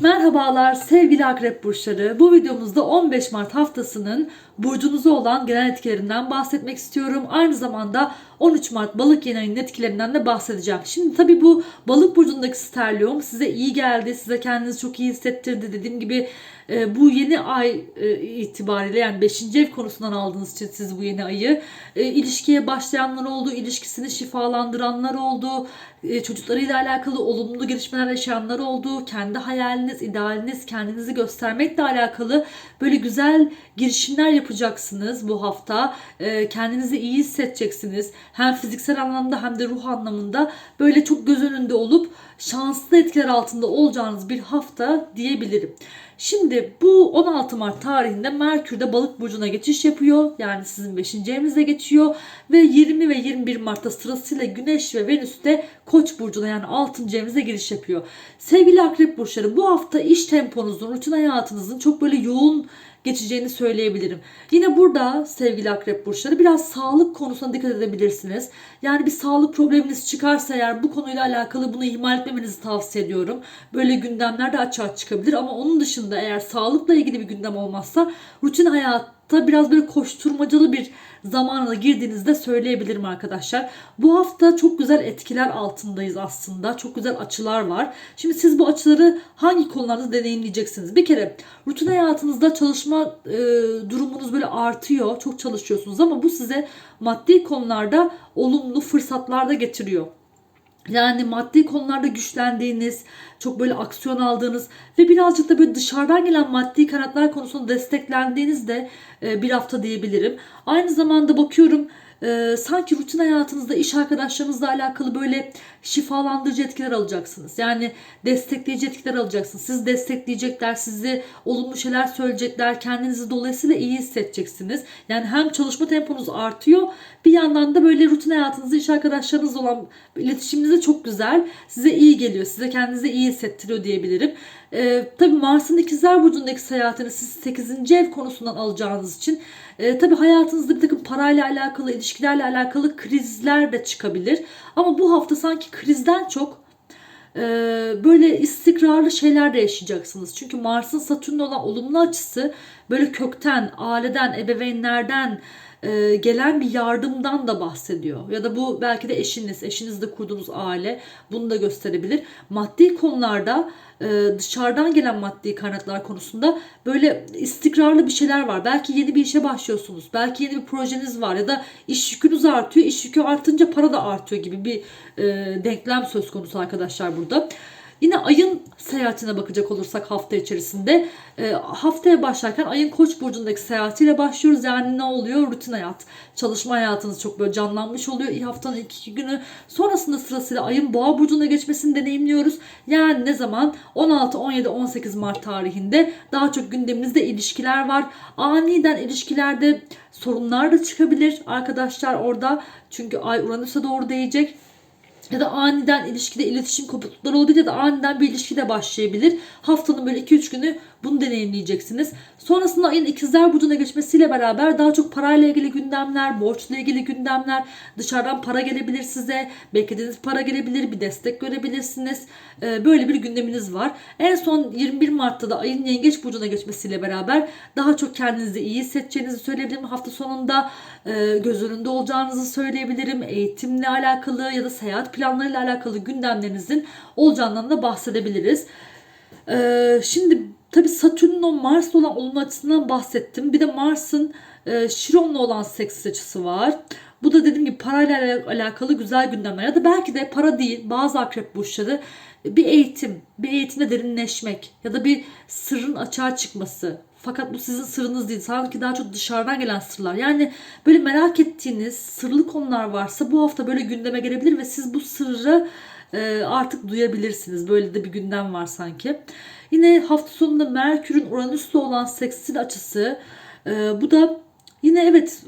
Merhabalar sevgili akrep burçları. Bu videomuzda 15 Mart haftasının burcunuza olan genel etkilerinden bahsetmek istiyorum. Aynı zamanda 13 Mart balık yeni ayının etkilerinden de bahsedeceğim. Şimdi tabii bu balık burcundaki sterlium size iyi geldi. Size kendinizi çok iyi hissettirdi. Dediğim gibi e, bu yeni ay e, itibariyle yani 5. ev konusundan aldığınız için siz bu yeni ayı e, ilişkiye başlayanlar oldu, ilişkisini şifalandıranlar oldu, çocuklarıyla alakalı olumlu gelişmeler yaşayanlar oldu, kendi hayaliniz, idealiniz, kendinizi göstermekle alakalı böyle güzel girişimler yapacaksınız bu hafta. E, kendinizi iyi hissedeceksiniz. Hem fiziksel anlamda hem de ruh anlamında böyle çok göz önünde olup şanslı etkiler altında olacağınız bir hafta diyebilirim. Şimdi bu 16 Mart tarihinde Merkür de balık burcuna geçiş yapıyor. Yani sizin 5. evinize geçiyor. Ve 20 ve 21 Mart'ta sırasıyla Güneş ve Venüs de Koç burcuna yani 6. evinize giriş yapıyor. Sevgili akrep burçları bu hafta iş temponuzun, rutin hayatınızın çok böyle yoğun geçeceğini söyleyebilirim. Yine burada sevgili akrep burçları biraz sağlık konusuna dikkat edebilirsiniz. Yani bir sağlık probleminiz çıkarsa eğer bu konuyla alakalı bunu ihmal etmemenizi tavsiye ediyorum. Böyle gündemler de açığa çıkabilir ama onun dışında eğer sağlıkla ilgili bir gündem olmazsa rutin hayatta biraz böyle koşturmacalı bir zamanına girdiğinizde söyleyebilirim arkadaşlar. Bu hafta çok güzel etkiler altındayız aslında. Çok güzel açılar var. Şimdi siz bu açıları hangi konularda deneyimleyeceksiniz? Bir kere rutin hayatınızda çalışma e, durumunuz böyle artıyor. Çok çalışıyorsunuz ama bu size maddi konularda olumlu fırsatlar da getiriyor. Yani maddi konularda güçlendiğiniz, çok böyle aksiyon aldığınız ve birazcık da böyle dışarıdan gelen maddi kanatlar konusunda desteklendiğiniz de e, bir hafta diyebilirim. Aynı zamanda bakıyorum e, sanki rutin hayatınızda iş arkadaşlarınızla alakalı böyle şifalandırıcı etkiler alacaksınız. Yani destekleyici etkiler alacaksınız. Sizi destekleyecekler, sizi olumlu şeyler söyleyecekler. Kendinizi dolayısıyla iyi hissedeceksiniz. Yani hem çalışma temponuz artıyor bir yandan da böyle rutin hayatınızda iş arkadaşlarınızla olan iletişiminiz de çok güzel. Size iyi geliyor. Size kendinizi iyi hissettiriyor diyebilirim. Ee, tabii Mars'ın ikizler burcundaki seyahatini siz 8. ev konusundan alacağınız için e, tabii hayatınızda bir takım parayla alakalı, ilişkilerle alakalı krizler de çıkabilir. Ama bu hafta sanki krizden çok e, böyle istikrarlı şeyler de yaşayacaksınız. Çünkü Mars'ın Satürn'le olan olumlu açısı böyle kökten, aileden, ebeveynlerden e, gelen bir yardımdan da bahsediyor. Ya da bu belki de eşiniz, eşinizle kurduğunuz aile bunu da gösterebilir. Maddi konularda e, dışarıdan gelen maddi kaynaklar konusunda böyle istikrarlı bir şeyler var. Belki yeni bir işe başlıyorsunuz. Belki yeni bir projeniz var ya da iş yükünüz artıyor. İş yükü artınca para da artıyor gibi bir e, denklem söz konusu arkadaşlar burada. Yine ayın seyahatine bakacak olursak hafta içerisinde e, haftaya başlarken ayın koç burcundaki seyahatiyle başlıyoruz. Yani ne oluyor? Rutin hayat. Çalışma hayatınız çok böyle canlanmış oluyor. İyi haftanın ilk iki günü sonrasında sırasıyla ayın boğa burcuna geçmesini deneyimliyoruz. Yani ne zaman? 16, 17, 18 Mart tarihinde daha çok gündeminizde ilişkiler var. Aniden ilişkilerde sorunlar da çıkabilir arkadaşlar orada. Çünkü ay Uranüs'e doğru değecek ya da aniden ilişkide iletişim kopuklukları olabilir ya da aniden bir ilişki de başlayabilir. Haftanın böyle 2-3 günü bunu deneyimleyeceksiniz. Sonrasında ayın ikizler burcuna geçmesiyle beraber daha çok parayla ilgili gündemler, borçla ilgili gündemler, dışarıdan para gelebilir size, beklediğiniz para gelebilir, bir destek görebilirsiniz. Ee, böyle bir gündeminiz var. En son 21 Mart'ta da ayın yengeç burcuna geçmesiyle beraber daha çok kendinizi iyi hissedeceğinizi söyleyebilirim. Hafta sonunda e, göz önünde olacağınızı söyleyebilirim. Eğitimle alakalı ya da seyahat planlarıyla alakalı gündemlerinizin olacağından da bahsedebiliriz. Ee, şimdi tabii Satürn'ün o Mars'la olan olumlu açısından bahsettim. Bir de Mars'ın e, Şiron'la olan seks açısı var. Bu da dediğim gibi parayla ala- alakalı güzel gündemler. Ya da belki de para değil bazı akrep burçları bir eğitim, bir eğitimde derinleşmek ya da bir sırrın açığa çıkması. Fakat bu sizin sırrınız değil. Sanki daha çok dışarıdan gelen sırlar. Yani böyle merak ettiğiniz sırlı konular varsa bu hafta böyle gündeme gelebilir ve siz bu sırrı e, artık duyabilirsiniz. Böyle de bir gündem var sanki. Yine hafta sonunda Merkür'ün Uranüs'le olan seksil açısı. e, bu da Yine evet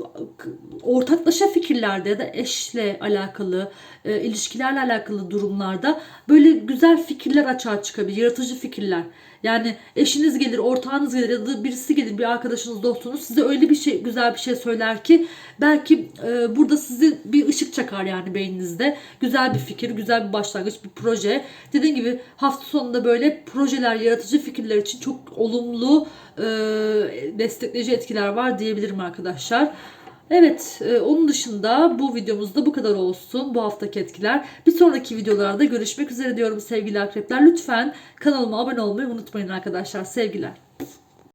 ortaklaşa fikirlerde ya da eşle alakalı, e, ilişkilerle alakalı durumlarda böyle güzel fikirler açığa çıkabilir, yaratıcı fikirler. Yani eşiniz gelir, ortağınız gelir ya da birisi gelir, bir arkadaşınız, dostunuz size öyle bir şey, güzel bir şey söyler ki belki e, burada sizi bir ışık çakar yani beyninizde. Güzel bir fikir, güzel bir başlangıç, bir proje. Dediğim gibi hafta sonunda böyle projeler, yaratıcı fikirler için çok olumlu e, destekleyici etkiler var diyebilirim arkadaşlar. Evet, e, onun dışında bu videomuzda bu kadar olsun. Bu haftaki etkiler. Bir sonraki videolarda görüşmek üzere diyorum sevgili akrepler. Lütfen kanalıma abone olmayı unutmayın arkadaşlar. Sevgiler.